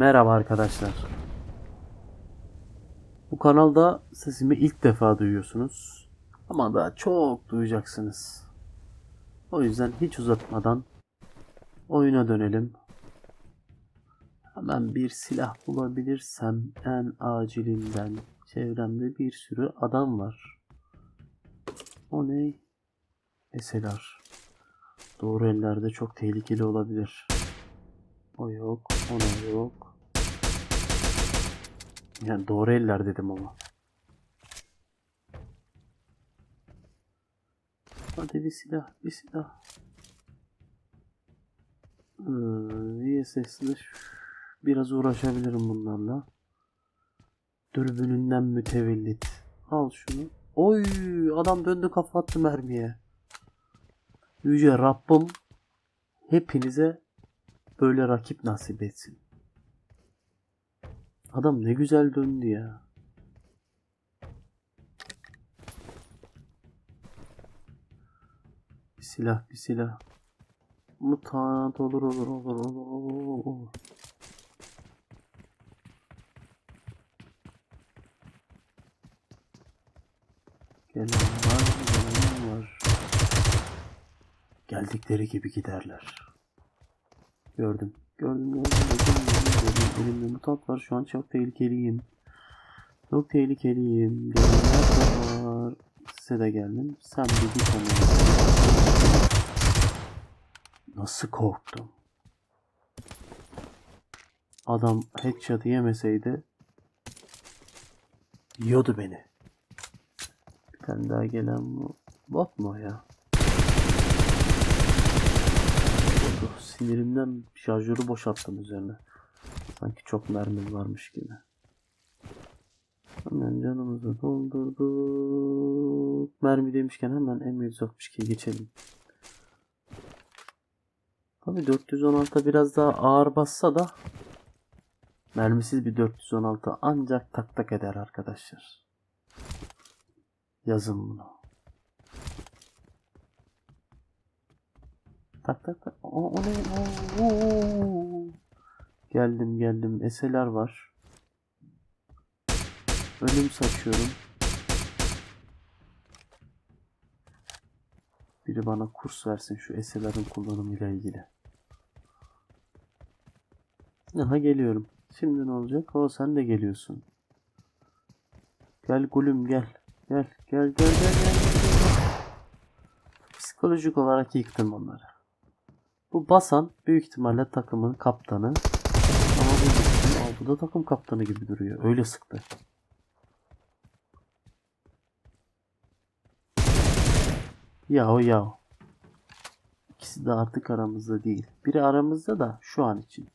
Merhaba arkadaşlar. Bu kanalda sesimi ilk defa duyuyorsunuz. Ama daha çok duyacaksınız. O yüzden hiç uzatmadan oyuna dönelim. Hemen bir silah bulabilirsem en acilinden. Çevremde bir sürü adam var. O ne? SLR. Doğru ellerde çok tehlikeli olabilir. O yok, ona yok. Yani doğru eller dedim ama. Hadi bir silah, bir silah. Ee, VSS'le biraz uğraşabilirim bunlarla. Dürbününden mütevellit. Al şunu. Oy adam döndü kafa attı mermiye. Yüce Rabbim hepinize böyle rakip nasip etsin. Adam ne güzel döndü ya. Bir silah, bir silah. Mutant olur olur olur olur olur. Gelen var, gelen var. Geldikleri gibi giderler. Gördüm. Gördüm, gördüm, gördüm, gördüm, gördüm. Elimde mutant var. Şu an çok tehlikeliyim. Çok tehlikeliyim. Gelenler var. Size de geldim. Sen bir git. Nasıl korktum. Adam headshot yemeseydi yiyordu beni. Bir tane daha gelen bu. Bot mu ya? Sinirimden şarjörü boşalttım üzerine. Sanki çok mermim varmış gibi. Hemen canımızı doldurduk. Mermi demişken hemen M162'ye geçelim. Tabii 416 biraz daha ağır bassa da mermisiz bir 416 ancak tak tak eder arkadaşlar. Yazın bunu. Tak tak tak. O, o ne? Oo. Geldim geldim. Eseler var. Ölüm saçıyorum. Biri bana kurs versin şu eselerin kullanımıyla ilgili. Aha geliyorum. Şimdi ne olacak? O sen de geliyorsun. Gel gülüm gel gel gel gel. gel, gel. Psikolojik olarak yıktım onları. Bu basan büyük ihtimalle takımın kaptanı. Ama bu, bu da takım kaptanı gibi duruyor. Öyle sıktı. Yahu yahu. İkisi de artık aramızda değil. Biri aramızda da şu an için.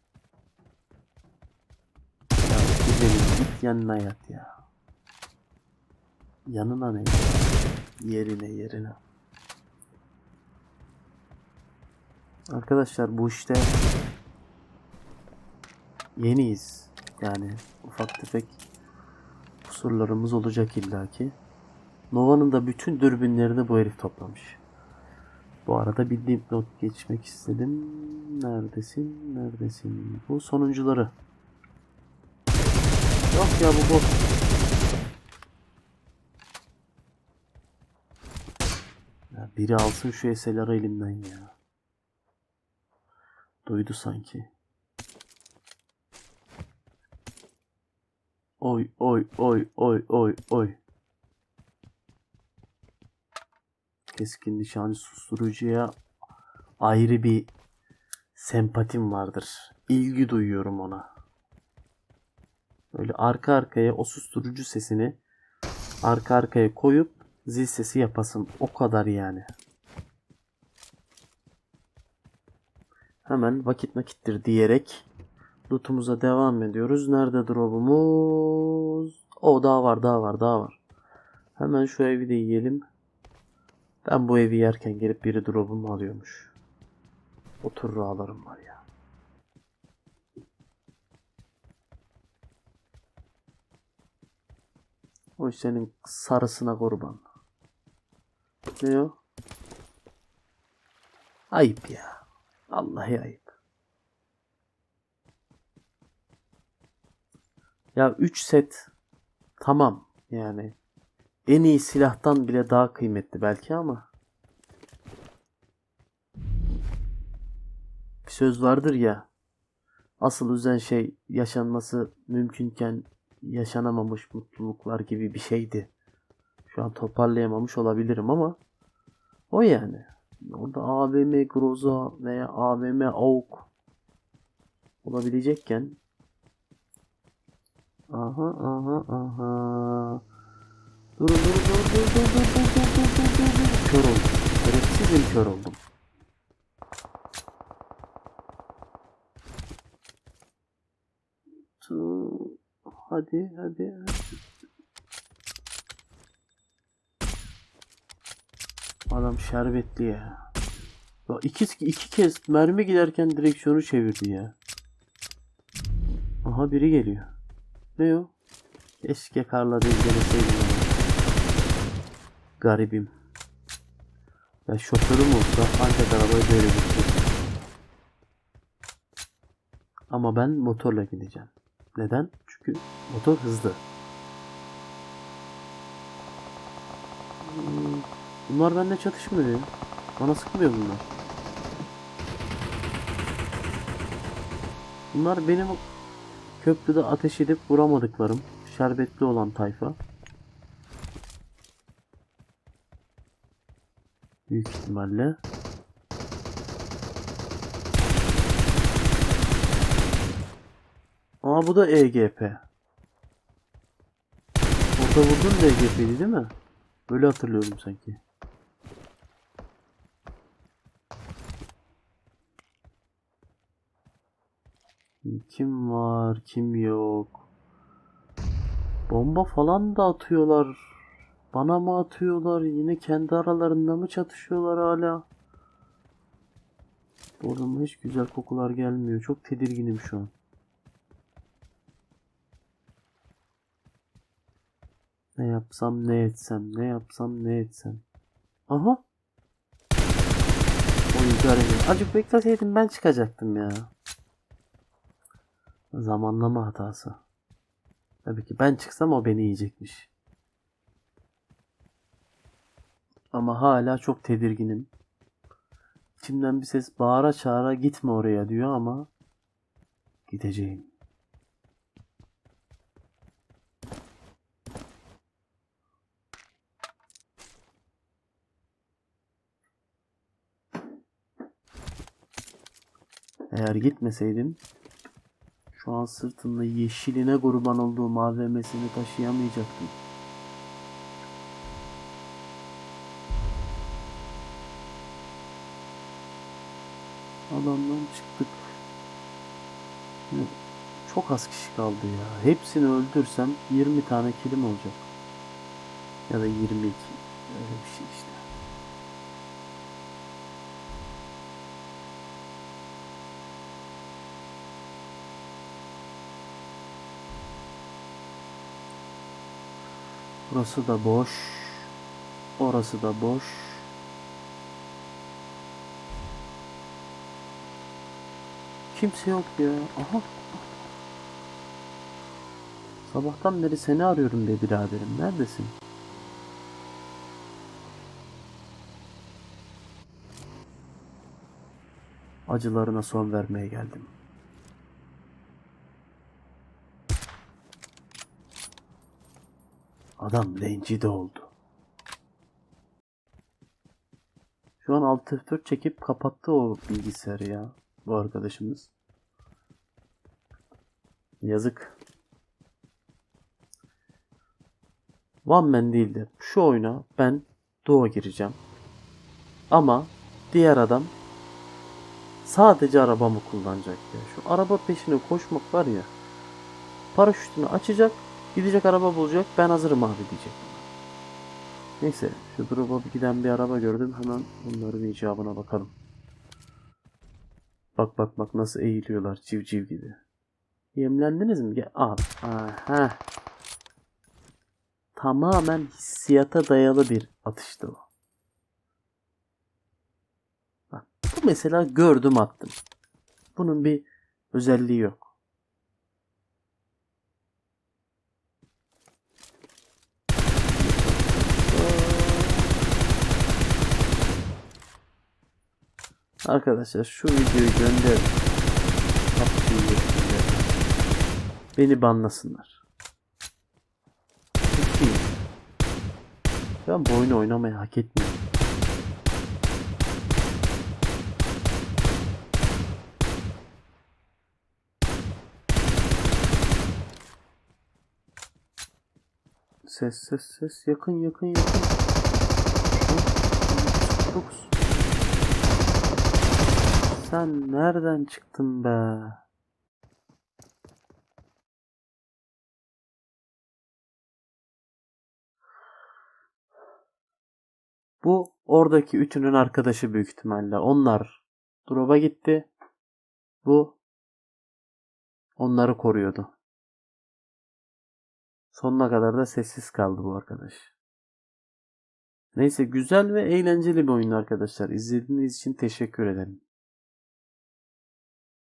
Ya gidelim git yanına yat ya. Yanına ne? Yerine yerine. Arkadaşlar bu işte yeniyiz. Yani ufak tefek kusurlarımız olacak illaki. Nova'nın da bütün dürbünlerini bu herif toplamış. Bu arada bir dipnot geçmek istedim. Neredesin? Neredesin? Bu sonuncuları. Yok ya bu bot. Ya biri alsın şu eserleri elimden ya. Duydu sanki. Oy oy oy oy oy oy. Keskin nişancı susturucuya ayrı bir sempatim vardır. İlgi duyuyorum ona. Böyle arka arkaya o susturucu sesini arka arkaya koyup zil sesi yapasın. O kadar yani. Hemen vakit nakittir diyerek lootumuza devam ediyoruz. Nerede drop'umuz? O daha var daha var daha var. Hemen şu evi de yiyelim. Ben bu evi yerken gelip biri drop'umu alıyormuş. Otur rağlarım var ya. O senin sarısına kurban. Ne o? Ayıp ya. Vallahi ayıp. Ya 3 set tamam yani en iyi silahtan bile daha kıymetli belki ama bir söz vardır ya asıl üzen şey yaşanması mümkünken yaşanamamış mutluluklar gibi bir şeydi. Şu an toparlayamamış olabilirim ama o yani. Orada AVM Groza veya AVM AUK olabilecekken Aha aha aha. Durun durun durun dur dur dur dur dur dur dur dur dur. Kör oldum. Şerefsizim kör oldum. Hadi hadi hadi. Adam şerbetli ya. Ya iki, iki kez mermi giderken direksiyonu çevirdi ya. Aha biri geliyor. Ne o? Keşke karla ya. Garibim. Ya şoförüm olsa ancak arabayı böyle götürürdüm. Ama ben motorla gideceğim. Neden? Çünkü motor hızlı. Hmm, Bunlar benimle çatışmıyor ya. Bana sıkmıyor bunlar. Bunlar benim köprüde ateş edip vuramadıklarım. Şerbetli olan tayfa. Büyük ihtimalle. Aa bu da EGP. Orada vurdun da EGP'ydi değil mi? Böyle hatırlıyorum sanki. Kim var, kim yok? Bomba falan da atıyorlar. Bana mı atıyorlar? Yine kendi aralarında mı çatışıyorlar hala? Buradan hiç güzel kokular gelmiyor. Çok tedirginim şu an. Ne yapsam ne etsem, ne yapsam ne etsem. Aha. Oyuncu arayın. Acık bekleseydim ben çıkacaktım ya. Zamanlama hatası. Tabii ki ben çıksam o beni yiyecekmiş. Ama hala çok tedirginim. İçimden bir ses bağıra çağıra gitme oraya diyor ama gideceğim. Eğer gitmeseydim şu an sırtımda yeşiline kurban olduğum AVM'sini taşıyamayacaktım. Adamdan çıktık. Çok az kişi kaldı ya. Hepsini öldürsem 20 tane kilim olacak. Ya da 22. Öyle bir şey işte. Burası da boş. Orası da boş. Kimse yok ya. Aha. Sabahtan beri seni arıyorum be biraderim. Neredesin? Acılarına son vermeye geldim. Adam rencide oldu. Şu an alt F4 çekip kapattı o bilgisayarı ya. Bu arkadaşımız. Yazık. One man değil de şu oyuna ben duo gireceğim. Ama diğer adam sadece arabamı kullanacak ya. Şu araba peşine koşmak var ya. Paraşütünü açacak, gidecek araba bulacak. Ben hazırım abi diyecek. Neyse şu drop'a bir giden bir araba gördüm. Hemen bunların icabına bakalım. Bak bak bak nasıl eğiliyorlar civciv gibi. Yemlendiniz mi? Al. Aha. Tamamen hissiyata dayalı bir atıştı o. Bak, bu mesela gördüm attım. Bunun bir özelliği yok. Arkadaşlar şu videoyu yetkililerine. Beni banlasınlar. Ben bu oyunu oynamayı hak etmiyorum. Ses ses ses yakın yakın yakın. Dokuz. Sen nereden çıktın be? Bu oradaki ütünün arkadaşı büyük ihtimalle. Onlar drop'a gitti. Bu onları koruyordu. Sonuna kadar da sessiz kaldı bu arkadaş. Neyse güzel ve eğlenceli bir oyun arkadaşlar. İzlediğiniz için teşekkür ederim.